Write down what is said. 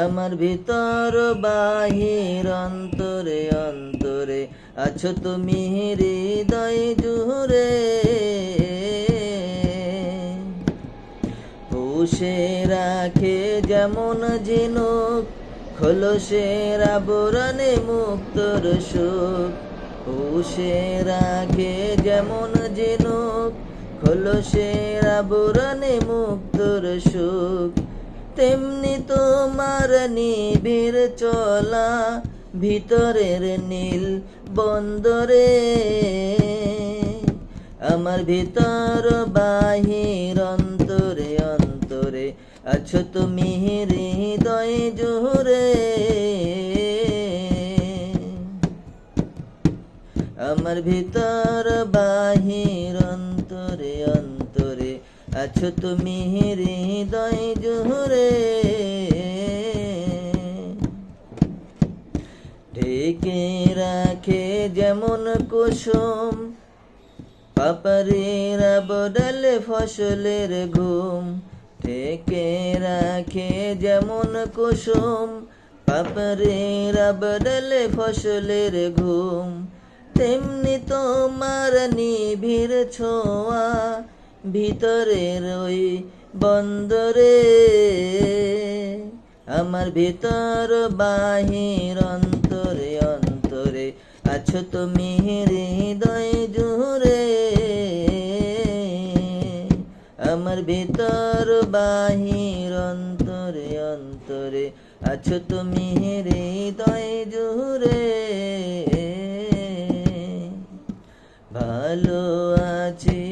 আমার ভিতর বাহির অন্তরে অন্তরে আছো তুমি হৃদয় জুড়ে। পুষে রাখে যেমন ঝিনুক খোলসের আবরণে মুক্তর সুখ। পুষে রাখে যেমন ঝিনুক খোলসের আবরণে মুক্তর সুখ। তেমনি তোমার নিবিড় চলা ভিতরের নীল বন্দরে। আমার ভিতর বাহির অন্তরে অন্তরে আছো তুমি হৃদয় জোরে। আমার ভিতর বাহির অন্তরে অন্তরে আছো তুমি হৃদয় জোরে ঢেকে রাখে যেমন কুসুম পাপারের বদলে ফসলের ঘুম। ঢেকে রাখে যেমন কুসুম পাপারের বদলে ফসলের ঘুম। তেমনি তোমার নিবিড় ছোঁয়া ভিতরের ওই বন্দরে। আমার ভিতর বাহির অন্তরে অন্তরে আছো তুমি হৃদয় জুড়ে। আমার ভিতর বাহির অন্তরে অন্তরে আছো তুমি হৃদয় জুড়ে। ভালো আছি